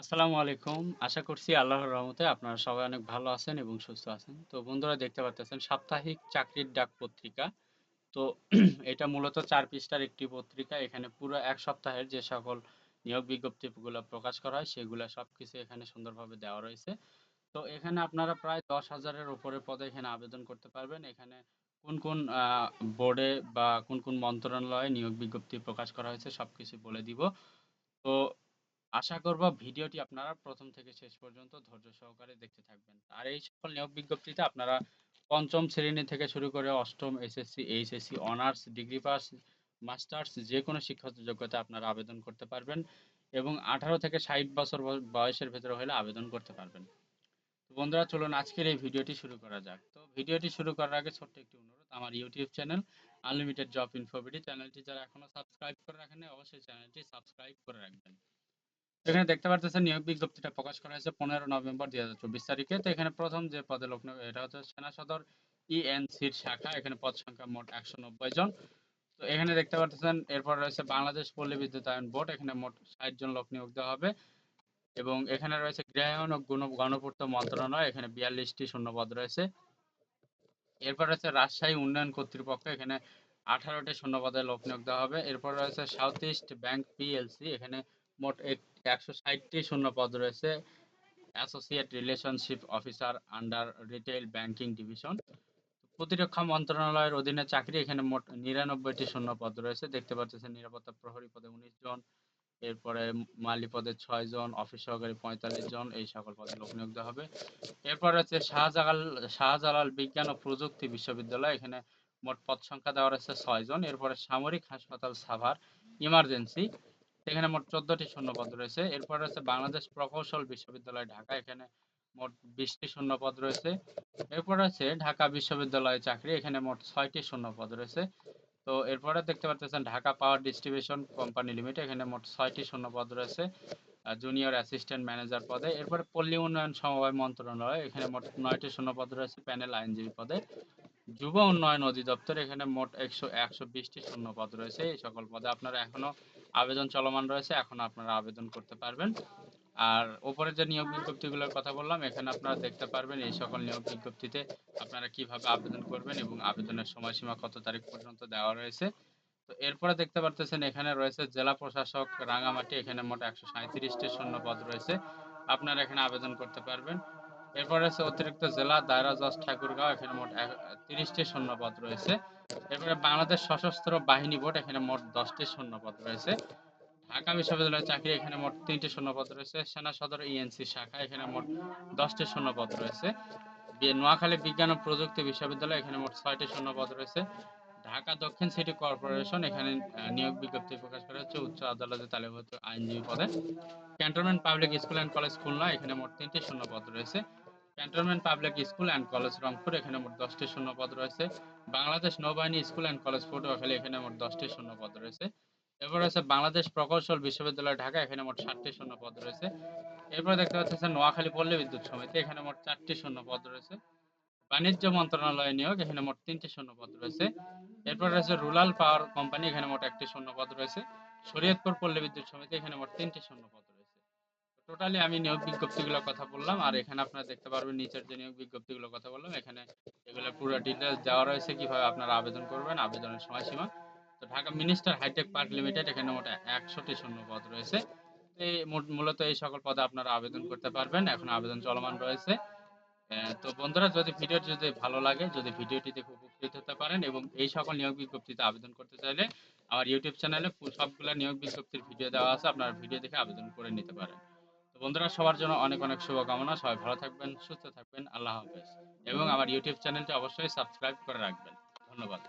আসসালামু আলাইকুম। আশা করছি আল্লাহর রহমতে আপনারা সবাই অনেক ভালো আছেন এবং সুস্থ আছেন। তো বন্ধুরা দেখতে পারতেছেন সাপ্তাহিক চাকরির ডাক পত্রিকা। তো এটা মূলত ৪ পৃষ্ঠার একটি পত্রিকা। এখানে পুরো ১ সপ্তাহের যে সকল নিয়োগ বিজ্ঞপ্তিগুলো প্রকাশ করা হয় সেগুলা সবকিছু এখানে সুন্দরভাবে দেওয়া রয়েছে। তো এখানে আপনারা প্রায় দশ হাজারের উপরে পদে এখানে আবেদন করতে পারবেন। এখানে কোন, কোন বোর্ডে বা কোন, কোন মন্ত্রণালয়ে নিয়োগ বিজ্ঞপ্তি প্রকাশ করা হয়েছে সবকিছু বলে দিব। তো আশা করব ভিডিওটি আপনারা ১ম থেকে শেষ পর্যন্ত ধৈর্য সহকারে দেখতে থাকবেন। আর এই সকল নিয়োগ বিজ্ঞপ্তিতে আপনারা ৫ম শ্রেণি থেকে শুরু করে ৮ম SSC, HSC, honours, degree pass, masters যেকোনো শিক্ষাগত যোগ্যতা আপনারা আবেদন করতে পারবেন এবং ১৮ থেকে ৬০ বছর বয়সের ভেতরে হলে আবেদন করতে পারবেন। বন্ধুরা চলুন আজকের এই ভিডিওটি শুরু করা যাক। তো ভিডিওটি শুরু করার আগে ছোট্ট একটি অনুরোধ আমার YouTube channel unlimited job InfoBD চ্যানেলটি যারা এখনও সাবস্ক্রাইব করে রাখেননি অবশ্যই চ্যানেলটি সাবস্ক্রাইব করে রাখবেন। এখানে দেখতে পারতেছেন নিয়োগ বিজ্ঞপ্তিটা প্রকাশ করা হয়েছে ১৫ নভেম্বর ২০২৪ তারিখে। তো এখানে ১ম যে পদে লোক এটা হচ্ছে সেনা সদর ইএনসির শাখা। এখানে পদ সংখ্যা মোট ১৯০ জন। তো এখানে দেখতে পারতেছেন, এরপর রয়েছে বাংলাদেশ পল্লী বিদ্যুতায়ন বোর্ড। এখানে মোট ৬০ জন লোক নিয়োগ দেওয়া হবে। এবং এখানে রয়েছে গৃহায়ন ও গণ গণপূর্ত মন্ত্রণালয়। এখানে ৪২টি শূন্যপদ রয়েছে। এরপর রয়েছে রাজশাহী উন্নয়ন কর্তৃপক্ষ। এখানে ১৮টি শূন্যপদে লোক নিয়োগ দেওয়া হবে। এরপর রয়েছে সাউথ ইস্ট ব্যাংক পিএলসি। এখানে মোট এক ১৬০টি শূন্যপদ রয়েছে। Associate relationship officer under retail banking division. প্রতিরক্ষা মন্ত্রণালয়ের অধীনে চাকরি এখানে মোট ৯৯টি শূন্যপদ রয়েছে। দেখতে পাচ্ছেন নিরাপত্তা প্রহরী পদে ১৯ জন। এরপরে মালি পদে ৬ জন, অফিস সহকারী ৪৫ জন এই সকল পদে লোক নিয়োগ দেওয়া হবে। এরপর রয়েছে শাহজালাল শাহজালাল বিজ্ঞান ও প্রযুক্তি বিশ্ববিদ্যালয়। এখানে মোট পদ সংখ্যা দেওয়া রয়েছে ছয় জন। এরপরে সামরিক হাসপাতাল সাভার ইমার্জেন্সি এখানে মোট ১৪টি শূন্যপদ রয়েছে। এরপর রয়েছে বাংলাদেশ প্রকৌশল বিশ্ববিদ্যালয় ঢাকা। এখানে মোট ২০টি শূন্যপদ রয়েছে। এরপর রয়েছে ঢাকা বিশ্ববিদ্যালয় চাকরি। এখানে মোট ৬টি শূন্যপদ রয়েছে। তো এরপরে দেখতে পাচ্ছেন Dhaka power distribution company limited. এখানে মোট ৬টি শূন্যপদ রয়েছে। জুনিয়র অ্যাসিস্ট্যান্ট ম্যানেজার পদে। এরপরে পল্লী উন্নয়ন সমবায় মন্ত্রণালয়। এখানে মোট ৯টি শূন্যপদ রয়েছে প্যানেল আইনজীবী পদে। যুব উন্নয়ন অধিদপ্তর এখানে মোট একশো একশো বিশটি শূন্যপদ রয়েছে। এই সকল পদে আপনারা এখনও আবেদন চলমান রয়েছে। এখনও আপনারা আবেদন করতে পারবেন। আর উপরে যে নিয়োগ বিজ্ঞপ্তিগুলোর কথা বললাম, এখানে আপনারা দেখতে পারবেন এই সকল নিয়োগ বিজ্ঞপ্তিতে আপনারা কীভাবে আবেদন করবেন এবং আবেদনের সময়সীমা কত তারিখ পর্যন্ত দেওয়া রয়েছে। তো এরপরে দেখতে পারতেছেন, এখানে রয়েছে জেলা প্রশাসক রাঙামাটি, এখানে মোট একশো সাঁইত্রিশটি শূন্যপদ রয়েছে। আপনারা এখানে আবেদন করতে পারবেন। এরপর রয়েছে অতিরিক্ত জেলা, দায়রা জজ ঠাকুরগাঁও, এখানে মোট তিরিশটি শূন্যপদ রয়েছে। এরপরে বাংলাদেশ সশস্ত্র বাহিনী বোর্ড, এখানে মোট দশটি শূন্যপদ রয়েছে। ঢাকা বিশ্ববিদ্যালয়ের চাকরি, এখানে মোট তিনটি শূন্যপদ রয়েছে। সেনা সদর ইএনসি শাখা, এখানে মোট দশটি শূন্যপদ রয়েছে। নোয়াখালী বিজ্ঞান ও প্রযুক্তি বিশ্ববিদ্যালয়, এখানে মোট ছয়টি শূন্যপদ রয়েছে। ঢাকা দক্ষিণ সিটি কর্পোরেশন, এখানে নিয়োগ বিজ্ঞপ্তি প্রকাশ করা হচ্ছে উচ্চ আদালতে তালিকাভুক্ত আইনজীবী পদে। Cantonment public school and college Khulna, এখানে মোট তিনটি শূন্যপদ রয়েছে। Cantonment public school and college Rangpur এখানে মোট দশটি শূন্যপদ রয়েছে। বাংলাদেশ নৌবাহিনী স্কুল অ্যান্ড কলেজ পটুয়াখালী এখানে মোট দশটি শূন্যপদ রয়েছে। এরপর রয়েছে বাংলাদেশ প্রকৌশল বিশ্ববিদ্যালয় ঢাকা, এখানে মোট ষাটটি শূন্যপদ রয়েছে। এরপরে দেখতে পাচ্ছেন নোয়াখালী পল্লী বিদ্যুৎ সমিতি, এখানে মোট চারটি শূন্যপদ রয়েছে। বাণিজ্য মন্ত্রণালয় নিয়োগ, এখানে মোট তিনটি শূন্যপদ রয়েছে। এরপর রয়েছে রুরাল পাওয়ার কোম্পানি, এখানে মোট একটি শূন্যপদ রয়েছে। শরীয়তপুর পল্লী বিদ্যুৎ সমিতি, এখানে মোট তিনটি শূন্যপদ। টোটালি আমি নিয়োগ বিজ্ঞপ্তিগুলোর কথা বললাম, আর এখানে আপনারা দেখতে পারবেন নিচের যে নিয়োগ বিজ্ঞপ্তিগুলোর কথা বললাম, এখানে এগুলোর পুরো ডিটেলস দেওয়া রয়েছে কীভাবে আপনারা আবেদন করবেন, আবেদনের সময়সীমা। তো Dhaka minister hi tech park limited, এখানে মোট একশোটি শূন্য পদ রয়েছে এই মূলত এই সকল পদে আপনারা আবেদন করতে পারবেন, এখন আবেদন চলমান রয়েছে। তো বন্ধুরা, যদি ভিডিওটি যদি ভালো লাগে, যদি ভিডিওটি দেখে উপকৃত হতে পারেন এবং এই সকল নিয়োগ বিজ্ঞপ্তিতে আবেদন করতে চাইলে, আমার ইউটিউব চ্যানেলে সবগুলো নিয়োগ বিজ্ঞপ্তির ভিডিও দেওয়া আছে, আপনারা ভিডিও দেখে আবেদন করে নিতে পারেন। বন্ধুরা, সবার জন্য অনেক অনেক শুভকামনা। সবাই ভালো থাকবেন, সুস্থ থাকবেন। আল্লাহ হাফেজ। এবং আমার ইউটিউব চ্যানেলটি অবশ্যই সাবস্ক্রাইব করে রাখবেন। ধন্যবাদ।